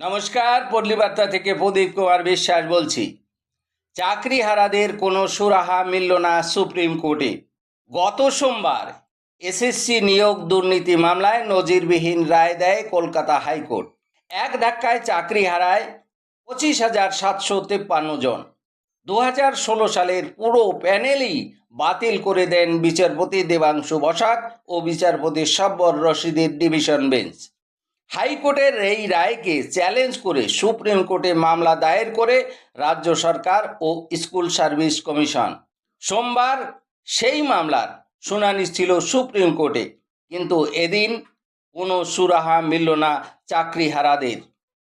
নমস্কার পল্লীবার্তা থেকে প্রদীপ কুমার বিশ্বাস বলছি। চাকরিহারাদের কোনো সুরাহা মিলল না সুপ্রিম কোর্টে। গত সোমবার এসএসসি নিয়োগ দুর্নীতি মামলায় নজিরবিহীন রায় দেয় কলকাতা হাইকোর্ট। এক ধাক্কায় চাকরি হারায় পঁচিশ হাজার সাতশো তেপ্পান্ন জন। দু হাজার ষোলো সালের পুরো প্যানেলই বাতিল করে দেন বিচারপতি দেবাংশু বসাক ও বিচারপতি সব্বর রশিদের ডিভিশন বেঞ্চ। হাইকোর্টের এই রায়কে চ্যালেঞ্জ করে সুপ্রিম কোর্টে মামলা দায়ের করে রাজ্য সরকার ও স্কুল সার্ভিস কমিশন। সোমবার সেই মামলার শুনানি ছিল সুপ্রিম কোর্টে, কিন্তু এদিন কোনো সুরাহা মিলল না চাকরিহারাদের।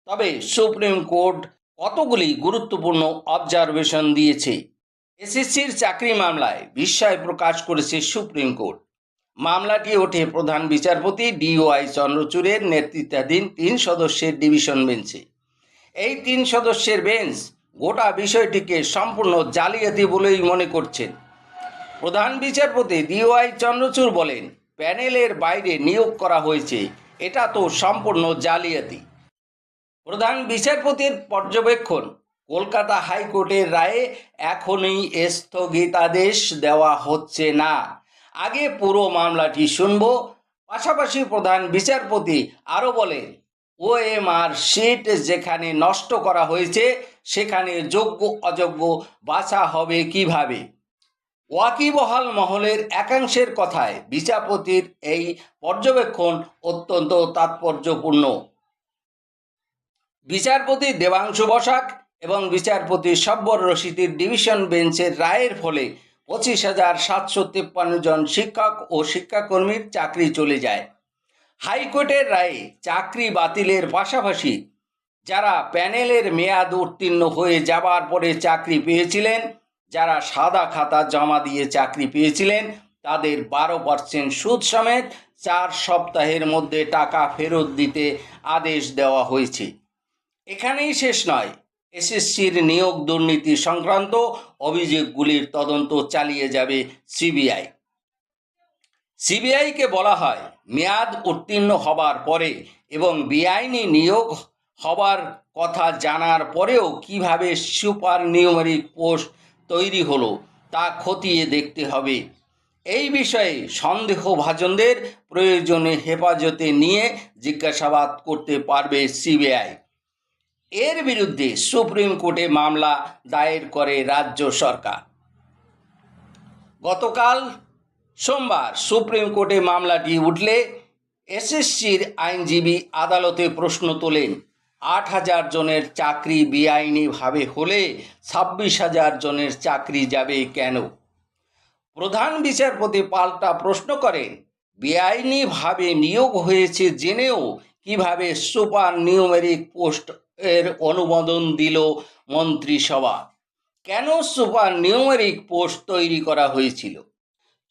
তবে সুপ্রিম কোর্ট কতগুলি গুরুত্বপূর্ণ অবজারভেশন দিয়েছে? এসএসসির চাকরি মামলায় বিস্ময় প্রকাশ করেছে সুপ্রিম কোর্ট। মামলাটি ওঠে প্রধান বিচারপতি ডিওয়াই চন্দ্রচূড়ের নেতৃত্বাধীন তিন সদস্যের ডিভিশন বেঞ্চে। এই তিন সদস্যের বেঞ্চ গোটা বিষয়টিকে সম্পূর্ণ জালিয়াতি বলেই মনে করছেন। প্রধান বিচারপতি ডিওয়াই চন্দ্রচূড় বলেন, প্যানেলের বাইরে নিয়োগ করা হয়েছে, এটা তো সম্পূর্ণ জালিয়াতি। প্রধান বিচারপতির পর্যবেক্ষণ, কলকাতা হাইকোর্টের রায়ে এখনই স্থগিতাদেশ দেওয়া হচ্ছে না। আগে পুরো মামলাটি শুনব। পাশাপাশি প্রধান বিচারপতি আরও বলেন, ওএমআর সিট যেখানে নষ্ট করা হয়েছে, সেখানে যোগ্য অযোগ্য বাছা হবে কীভাবে? ওয়াকিবহাল মহলের একাংশের কথায় বিচারপতির এই পর্যবেক্ষণ অত্যন্ত তাৎপর্যপূর্ণ। বিচারপতি দেবাংশু বসাক এবং বিচারপতি সব্বর রশিদের ডিভিশন বেঞ্চের রায়ের ফলে পঁচিশ হাজার সাতশো তিপ্পান্ন জন শিক্ষক ও শিক্ষাকর্মীর চাকরি চলে যায়। হাইকোর্টের রায়ে চাকরি বাতিলের পাশাপাশি যারা প্যানেলের মেয়াদ উত্তীর্ণ হয়ে যাবার পরে চাকরি পেয়েছিলেন, যারা সাদা খাতা জমা দিয়ে চাকরি পেয়েছিলেন, তাদের বারো পার্সেন্ট সুদ সমেত চার সপ্তাহের মধ্যে টাকা ফেরত দিতে আদেশ দেওয়া হয়েছে। এখানেই শেষ নয়। এসএসসির নিয়োগ দুর্নীতি সংক্রান্ত অভিযোগগুলির তদন্ত চালিয়ে যাবে সিবিআই। সিবিআইকে বলা হয়, মেয়াদ উত্তীর্ণ হবার পরে এবং বেআইনি নিয়োগ হবার কথা জানার পরেও কীভাবে সুপার নিউমেরিক পোস্ট তৈরি হলো তা খতিয়ে দেখতে হবে। এই বিষয়ে সন্দেহভাজনদের প্রয়োজনে হেফাজতে নিয়ে জিজ্ঞাসাবাদ করতে পারবে সিবিআই। এর বিরুদ্ধে সুপ্রিম কোর্টে মামলা দায়ের করে রাজ্য সরকার। গতকাল সোমবার সুপ্রিম কোর্টে মামলাটি উঠলে এসএসসির আইনজীবী আদালতে প্রশ্ন তোলেন, আট হাজার জনের চাকরি বেআইনিভাবে হলে ছাব্বিশ হাজার জনের চাকরি যাবে কেন? প্রধান বিচারপতি পাল্টা প্রশ্ন করেন, বেআইনিভাবে নিয়োগ হয়েছে জেনেও কীভাবে সুপার নিউমেরিক পোস্ট এর অনুমোদন দিল মন্ত্রিসভা কেন সুপার নিউমেরিক পোস্ট তৈরি করা হয়েছিল?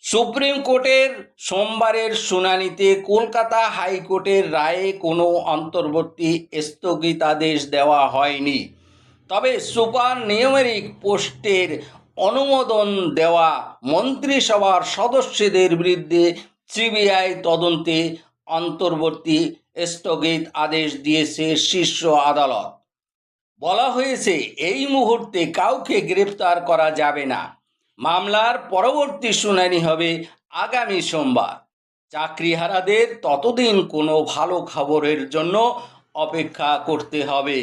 সুপ্রিম কোর্টের সোমবারের শুনানিতে কলকাতা হাইকোর্টের রায়ে কোনো অন্তর্বর্তী স্থগিতাদেশ দেওয়া হয়নি। তবে সুপার নিউমেরিক পোস্টের অনুমোদন দেওয়া মন্ত্রিসভার সদস্যদের বিরুদ্ধে সিবিআই তদন্তে অন্তর্বর্তী স্থগিত আদেশ দিয়েছে শীর্ষ আদালত। বলা হয়েছে, এই মুহূর্তে কাউকে গ্রেপ্তার করা যাবে না। মামলার পরবর্তী শুনানি হবে আগামী সোমবার। চাকরিহারাদের ততদিন কোনো ভালো খবরের জন্য অপেক্ষা করতে হবে।